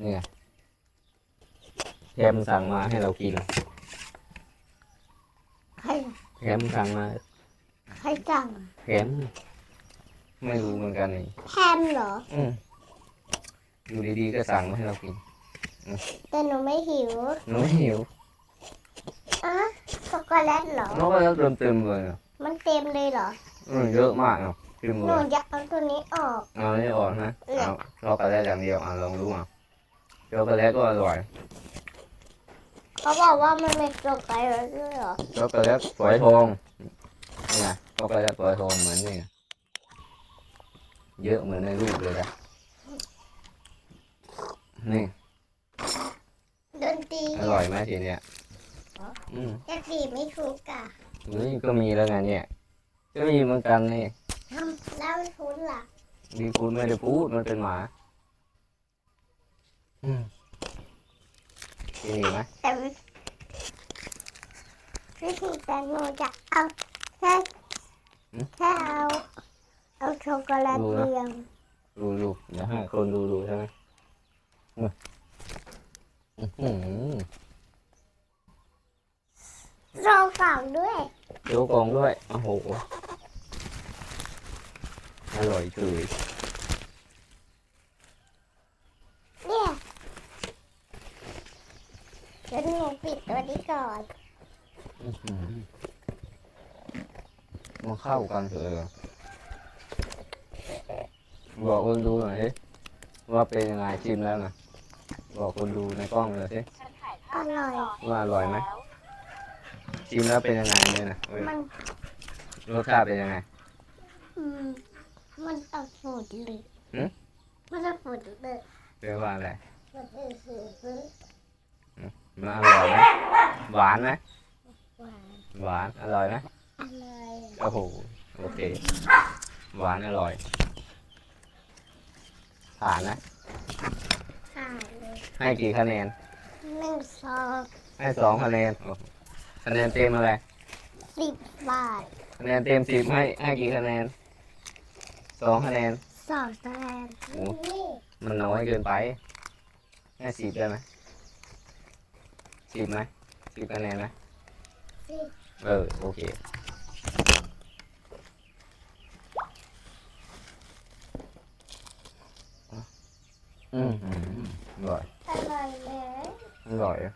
นี่ไงแถมสั่งมาให้เรากินใครแถมสั่งมาใครสั่งแถมไม่รู้เหมือนกันนี่แฮมเหรอ อืมอยู่ดีๆก็สั่งมาให้เรากินแต่หนูไม่หิวหนูไม่หิวอะช็อกโกแลตเหรอน้องก็เติมเต็มๆเลยอะมันเต็มเลยเหรอ อืมเยอะมากเนาะเต็มหเลนูยอยากเอาตัวนี้ออก เอาไม่ออกนะเออเอาช็อกโกแลตอย่างเดียวอะลองดูอะ ช็อกโกแลตก็อร่อยเขาบอกว่ามันเป็นช็อกโกแลตด้วยเหรอช็อกโกแลตฝอยทองนี่ไงช็อกโกแลตฝอยทองเหมือนนี่ไงเยอะเหมือนในรูปเลยนะนี่ดนตรีอร่อยไหมทีเนี้ยอืมจะสีไม่ถูกอะนี่ก็มีแล้วไงเนี่ยก็มีเหมือนกันนี่ทำแล้วทุนล่ะดีพูดไม่ได้พูดมันเป็นหมา อืมกินอีกไหมแต่วิวิธีการหนูจะเอาแค่แค่เอาเอาช็อกโกแลตเรียงดูดูเดี๋ยวให้คนดูดูใช่ไหมอืมอื้อหือรอฝั่งด้วยเดี๋ยวกองด้วยโอ้โหอร่อยจุยเนี่ยเดี๋ยวหนู ปิดตัวนี้ก่อนอื้อหือมาเข้ากันเถอะบอกคนดูหน่อยสิว่าเป็นยังไงชิมแล้วนะบอกคนดูในกล้องเลยสิอร่อย ว่าอร่อยไหมชิมแล้วเป็นยังไงเนี่ยนะเว้ยมันรสชาติเป็นยังไง อืมมันต้องฟูดเลยหืม มันต้องฟูดเลยแปลว่าอะไร มันต้องฟูด มันอร่อยไหมหวานไหมหวานหวาน อร่อยไหมอร่อยโอ้โหโอเค หวานอร่อย ผ่านนะ ผ่านเลยให้กี่คะแนน หนึ่งซองให้สองคะแนนโอ้โหคะแนนเต็มอะไร สิบบาทคะแนนเต็มสิบให้ให้กี่คะแนนสองคะแนน สองแสนโอ้ มันน้อยเกินไป ให้สิบได้ไหม สิบไหมสิบคะแนนไหมเออโอเคอืมอร่อยอร่อยเลยอร่อยอ่ะ